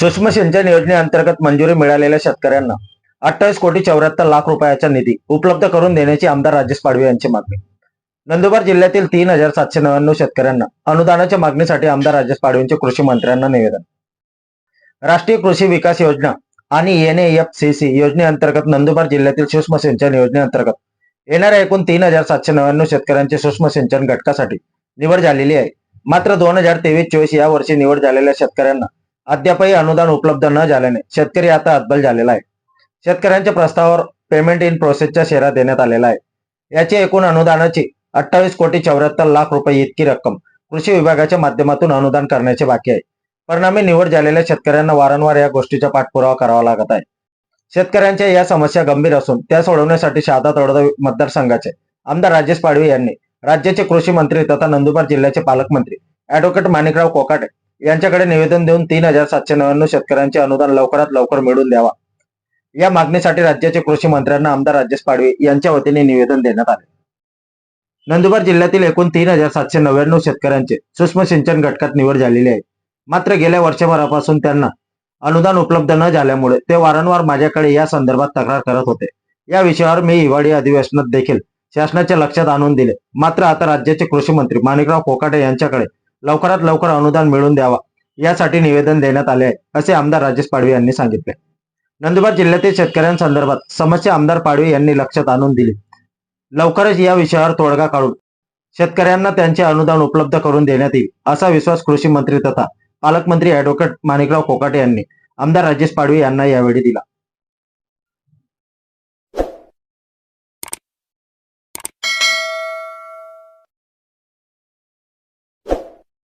सूक्ष्म सिंचन योजनेअंतर्गत मंजुरी मिळालेल्या शेतकऱ्यांना अठ्ठावीस कोटी चौऱ्याहत्तर लाख रुपयाचा निधी उपलब्ध करून देण्याची आमदार राजेश पाडवे यांची मागणी. नंदुरबार जिल्ह्यातील तीन हजार सातशे नव्याण्णव शेतकऱ्यांना अनुदानाच्या मागणीसाठी आमदार राजेश पाडवेंचे कृषी मंत्र्यांना निवेदन. राष्ट्रीय कृषी विकास योजना आणि एन एफ योजनेअंतर्गत नंदुरबार जिल्ह्यातील सूक्ष्म सिंचन योजनेअंतर्गत येणाऱ्या एकूण तीन हजार सातशे नव्याण्णव शेतकऱ्यांची सूक्ष्म सिंचन घटकासाठी निवड झालेली आहे. मात्र दोन हजार तेवीस चोवीस या वर्षी निवड झालेल्या शेतकऱ्यांना अद्यापही अनुदान उपलब्ध न झाल्याने शेतकरी आता हतबल झालेला आहे. शेतकऱ्यांच्या प्रस्तावावर पेमेंट इन प्रोसेसच्या शेरा देण्यात आलेला आहे. याची एकूण अनुदानाची अठ्ठावीस कोटी चौऱ्याहत्तर लाख रुपये इतकी रक्कम कृषी विभागाच्या माध्यमातून अनुदान करण्याचे बाकी आहे. परिणामी निवड झालेल्या शेतकऱ्यांना वारंवार या गोष्टीचा पाठपुरावा करावा लागत आहे. शेतकऱ्यांच्या या समस्या गंभीर असून त्या सोडवण्यासाठी शहादा तळोदा मतदारसंघाचे आमदार राजेश पाडवी यांनी राज्याचे कृषी मंत्री तथा नंदुरबार जिल्ह्याचे पालकमंत्री अॅडव्होकेट माणिकराव कोकाटे यांच्याकडे निवेदन देऊन तीन हजार सातशे नव्याण्णव शेतकऱ्यांचे अनुदान लवकरात लवकर मिळवून द्यावा. या मागणीसाठी राज्याचे कृषी मंत्र्यांना आमदार राजेश पाडवे यांच्या वतीने निवेदन देण्यात आले. नंदुरबार जिल्ह्यातील एकूण तीन हजार सातशे नव्याण्णव शेतकऱ्यांचे सूक्ष्म सिंचन घटकात निवड झालेली आहे. मात्र गेल्या वर्षभरापासून त्यांना अनुदान उपलब्ध न झाल्यामुळे ते वारंवार माझ्याकडे या संदर्भात तक्रार करत होते. या विषयावर मी हिवाळी अधिवेशनात देखील शासनाच्या लक्षात आणून दिले. मात्र आता राज्याचे कृषी मंत्री माणिकराव कोकाटे यांच्याकडे लवकरात लवकर अनुदान मिळवून द्यावा यासाठी निवेदन देण्यात आले आहे असे आमदार राजेश पाडवे यांनी सांगितले. नंदुरबार जिल्ह्यातील शेतकऱ्यांसंदर्भात समस्या आमदार पाडवे यांनी लक्षात आणून दिली. लवकरच या विषयावर तोडगा काढून शेतकऱ्यांना त्यांचे अनुदान उपलब्ध करून देण्यात येईल असा विश्वास कृषी मंत्री तथा पालकमंत्री अॅडव्होकेट माणिकराव कोकाटे यांनी आमदार राजेश पाडवी यांना यावेळी दिला.